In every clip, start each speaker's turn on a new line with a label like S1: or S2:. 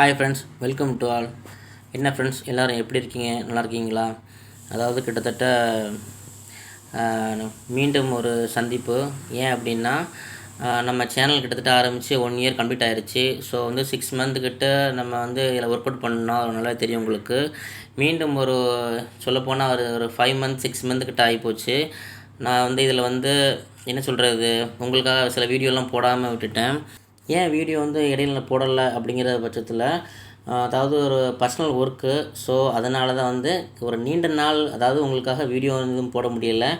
S1: hi friends welcome to all என்ன friends எல்லோரும் எப்படி இருக்கீங்க நல்லா இருக்கீங்களா அதாவது கிட்டத்தட்ட மீண்டும் ஒரு சந்திப்பு ஏன் அப்படின்னா நம்ம சேனல் கிட்டத்தட்ட ஆரம்பித்து ஒன் இயர் கம்ப்ளீட் ஆகிடுச்சி ஸோ வந்து சிக்ஸ் மந்த்துக்கிட்ட நம்ம வந்து இதில் ஒர்க் அவுட் பண்ணோம் நல்லா தெரியும் உங்களுக்கு மீண்டும் ஒரு சொல்லப்போனால் ஒரு ஒரு ஃபைவ் மந்த் சிக்ஸ் மந்த்துக்கிட்ட ஆகிப்போச்சு நான் வந்து இதில் வந்து என்ன சொல்கிறது உங்களுக்காக சில வீடியோலாம் போடாமல் விட்டுட்டேன் ஏன் வீடியோ வந்து இடையில போடலை அப்படிங்கிற பட்சத்தில் அதாவது ஒரு பர்சனல் ஒர்க்கு ஸோ அதனால தான் வந்து ஒரு நீண்ட நாள் அதாவது உங்களுக்காக வீடியோ எதுவும் போட முடியலை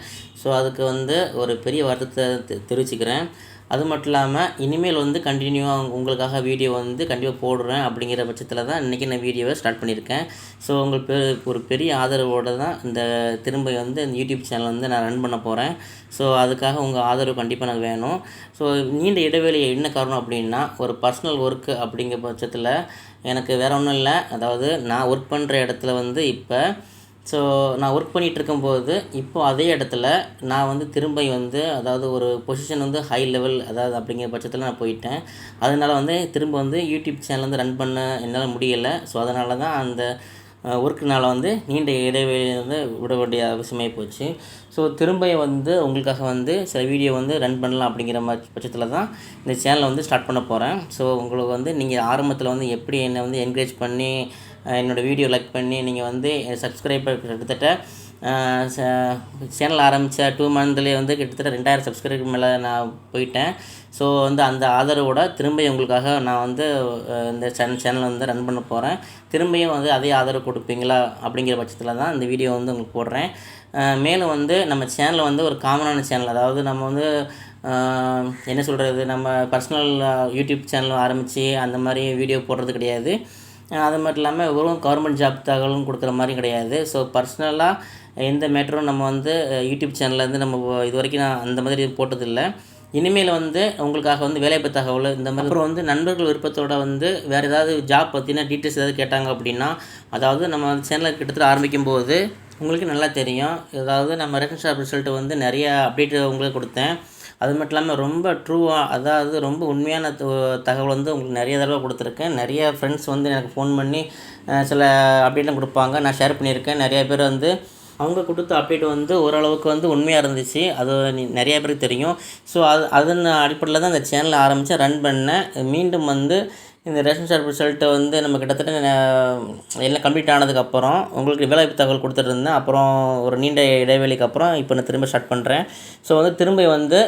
S1: ஸோ அதுக்கு வந்து ஒரு பெரிய வருத்தத்தை தெரிவிச்சுக்கிறேன் அது மட்டும் இல்லாமல் இனிமேல் வந்து கண்டினியூவாக உங்களுக்காக வீடியோ வந்து கண்டிப்பாக போடுறேன் அப்படிங்கிற பட்சத்தில் தான் இன்றைக்கி நான் வீடியோவை ஸ்டார்ட் பண்ணியிருக்கேன் ஸோ உங்கள் பெ ஒரு பெரிய ஆதரவோடு தான் இந்த திரும்ப வந்து இந்த யூடியூப் சேனல் வந்து நான் ரன் பண்ண போகிறேன் ஸோ அதுக்காக உங்கள் ஆதரவு கண்டிப்பாக நான் வேணும் ஸோ நீண்ட இடைவெளியை என்ன காரணம் அப்படின்னா ஒரு பர்சனல் ஒர்க்கு அப்படிங்கிற பட்சத்தில் எனக்கு வேறு ஒன்றும் இல்லை அதாவது நான் ஒர்க் பண்ணுற இடத்துல வந்து இப்போ ஸோ நான் ஒர்க் இருக்கும்போது இப்போது அதே இடத்துல நான் வந்து திரும்ப வந்து அதாவது ஒரு பொசிஷன் வந்து ஹை லெவல் அதாவது அப்படிங்கிற பட்சத்தில் நான் போயிட்டேன் அதனால் வந்து திரும்ப வந்து யூடியூப் சேனல் வந்து ரன் பண்ண என்னால் முடியலை ஸோ அதனால தான் அந்த ஒர்க்குனால் வந்து நீண்ட இடைவெளி வந்து விட வேண்டிய அவசியமே போச்சு ஸோ திரும்ப வந்து உங்களுக்காக வந்து சில வீடியோ வந்து ரன் பண்ணலாம் அப்படிங்கிற மாதிரி பட்சத்தில் தான் இந்த சேனலை வந்து ஸ்டார்ட் பண்ண போகிறேன் ஸோ உங்களுக்கு வந்து நீங்கள் ஆரம்பத்தில் வந்து எப்படி என்னை வந்து என்கரேஜ் பண்ணி என்னோடய வீடியோ லைக் பண்ணி நீங்கள் வந்து சப்ஸ்கிரைப் கிட்டத்தட்ட சேனல் ஆரம்பித்த டூ மந்த்லேயே வந்து கிட்டத்தட்ட ரெண்டாயிரம் சப்ஸ்கிரைபர் மேலே நான் போயிட்டேன் ஸோ வந்து அந்த ஆதரவோட திரும்பியும் உங்களுக்காக நான் வந்து இந்த சேனல் சேனல் வந்து ரன் பண்ண போகிறேன் திரும்பியும் வந்து அதே ஆதரவு கொடுப்பீங்களா அப்படிங்கிற பட்சத்தில் தான் இந்த வீடியோ வந்து உங்களுக்கு போடுறேன் மேலும் வந்து நம்ம சேனலை வந்து ஒரு காமனான சேனல் அதாவது நம்ம வந்து என்ன சொல்கிறது நம்ம பர்சனல் யூடியூப் சேனல் ஆரம்பித்து அந்த மாதிரி வீடியோ போடுறது கிடையாது அது மட்டும் இல்லாமல் வெறும் கவர்மெண்ட் ஜாப் தகவலும் கொடுக்குற மாதிரி கிடையாது ஸோ பர்சனலாக எந்த மேட்டரும் நம்ம வந்து யூடியூப் சேனல்லேருந்து நம்ம இது வரைக்கும் நான் அந்த மாதிரி போட்டதில்லை இனிமேல் வந்து உங்களுக்காக வந்து வேலைவாய்ப்பு தகவல் இந்த மாதிரி அப்புறம் வந்து நண்பர்கள் விருப்பத்தோட வந்து வேறு ஏதாவது ஜாப் பார்த்திங்கன்னா டீட்டெயில்ஸ் ஏதாவது கேட்டாங்க அப்படின்னா அதாவது நம்ம சேனலை கிட்டத்தட்ட ஆரம்பிக்கும் போது உங்களுக்கு நல்லா தெரியும் அதாவது நம்ம ரெக்கன் ஷாப் ரிசல்ட்டு வந்து நிறையா அப்டேட் உங்களுக்கு கொடுத்தேன் அது மட்டும் இல்லாமல் ரொம்ப ட்ரூவாக அதாவது ரொம்ப உண்மையான தகவல் வந்து உங்களுக்கு நிறைய தடவை கொடுத்துருக்கேன் நிறைய ஃப்ரெண்ட்ஸ் வந்து எனக்கு ஃபோன் பண்ணி சில அப்டேட்டும் கொடுப்பாங்க நான் ஷேர் பண்ணியிருக்கேன் நிறைய பேர் வந்து அவங்க கொடுத்த அப்டேட் வந்து ஓரளவுக்கு வந்து உண்மையாக இருந்துச்சு அது நிறைய பேருக்கு தெரியும் ஸோ அது அதன் அடிப்படையில் தான் இந்த சேனலை ஆரம்பித்து ரன் பண்ணேன் மீண்டும் வந்து இந்த ரேஷன் கார்டு ரிசல்ட்டை வந்து நம்ம கிட்டத்தட்ட எல்லாம் கம்ப்ளீட் ஆனதுக்கப்புறம் உங்களுக்கு வேலைவாய்ப்பு தகவல் கொடுத்துட்ருந்தேன் அப்புறம் ஒரு நீண்ட இடைவெளிக்கு அப்புறம் இப்போ நான் திரும்ப ஸ்டார்ட் பண்ணுறேன் ஸோ வந்து திரும்ப வந்து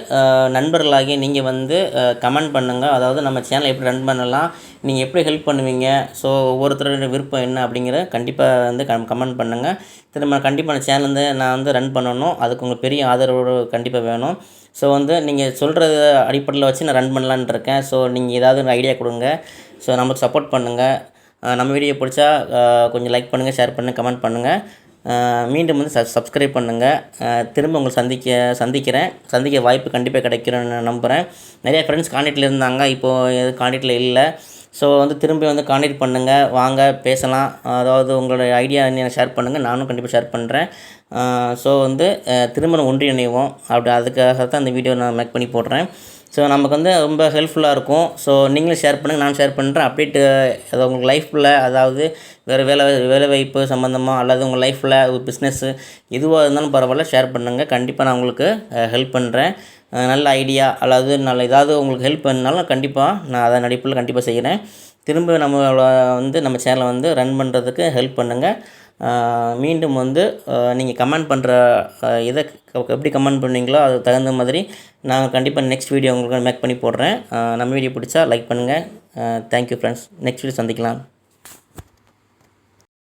S1: நண்பர்களாகிய நீங்கள் வந்து கமெண்ட் பண்ணுங்கள் அதாவது நம்ம சேனலை எப்படி ரன் பண்ணலாம் நீங்கள் எப்படி ஹெல்ப் பண்ணுவீங்க ஸோ ஒவ்வொருத்தரோட விருப்பம் என்ன அப்படிங்கிற கண்டிப்பாக வந்து கம் கமெண்ட் பண்ணுங்கள் திரும்ப கண்டிப்பாக சேனல் வந்து நான் வந்து ரன் பண்ணணும் அதுக்கு உங்களுக்கு பெரிய ஆதரவு கண்டிப்பாக வேணும் ஸோ வந்து நீங்கள் சொல்கிறத அடிப்படையில் வச்சு நான் ரன் பண்ணலான் இருக்கேன் ஸோ நீங்கள் ஏதாவது ஒரு ஐடியா கொடுங்க ஸோ நமக்கு சப்போர்ட் பண்ணுங்கள் நம்ம வீடியோ பிடிச்சா கொஞ்சம் லைக் பண்ணுங்கள் ஷேர் பண்ணுங்கள் கமெண்ட் பண்ணுங்கள் மீண்டும் வந்து சப் சப்ஸ்கிரைப் பண்ணுங்கள் திரும்ப உங்களை சந்திக்க சந்திக்கிறேன் சந்திக்க வாய்ப்பு கண்டிப்பாக கிடைக்கிறேன்னு நம்புகிறேன் நிறையா ஃப்ரெண்ட்ஸ் கான்டெக்டில் இருந்தாங்க இப்போது எதுவும் கான்டெக்டில் இல்லை ஸோ வந்து திரும்பி வந்து காண்டக்ட் பண்ணுங்கள் வாங்க பேசலாம் அதாவது உங்களுடைய ஐடியா என்ன ஷேர் பண்ணுங்கள் நானும் கண்டிப்பாக ஷேர் பண்ணுறேன் ஸோ வந்து திரும்ப நான் ஒன்றிணைவோம் அப்படி அதுக்காக தான் அந்த வீடியோ நான் மேக் பண்ணி போடுறேன் ஸோ நமக்கு வந்து ரொம்ப ஹெல்ப்ஃபுல்லாக இருக்கும் ஸோ நீங்களும் ஷேர் பண்ணுங்கள் நான் ஷேர் பண்ணுறேன் அப்டேட் அது உங்கள் லைஃப்பில் அதாவது வேறு வேலை வேலைவாய்ப்பு சம்மந்தமாக அல்லது உங்கள் லைஃப்பில் ஒரு பிஸ்னஸ்ஸு எதுவாக இருந்தாலும் பரவாயில்ல ஷேர் பண்ணுங்கள் கண்டிப்பாக நான் உங்களுக்கு ஹெல்ப் பண்ணுறேன் நல்ல ஐடியா அல்லது நல்ல ஏதாவது உங்களுக்கு ஹெல்ப் பண்ணாலும் கண்டிப்பாக நான் அதை நடிப்பில் கண்டிப்பாக செய்கிறேன் திரும்ப நம்மளோட வந்து நம்ம சேனலை வந்து ரன் பண்ணுறதுக்கு ஹெல்ப் பண்ணுங்கள் மீண்டும் வந்து நீங்கள் கமெண்ட் பண்ணுற இதை எப்படி கமெண்ட் பண்ணுவீங்களோ அதுக்கு தகுந்த மாதிரி நான் கண்டிப்பாக நெக்ஸ்ட் வீடியோ உங்களுக்கு மேக் பண்ணி போடுறேன் நம்ம வீடியோ பிடிச்சா லைக் பண்ணுங்கள் தேங்க்யூ ஃப்ரெண்ட்ஸ் நெக்ஸ்ட் வீடியோ சந்திக்கலாம்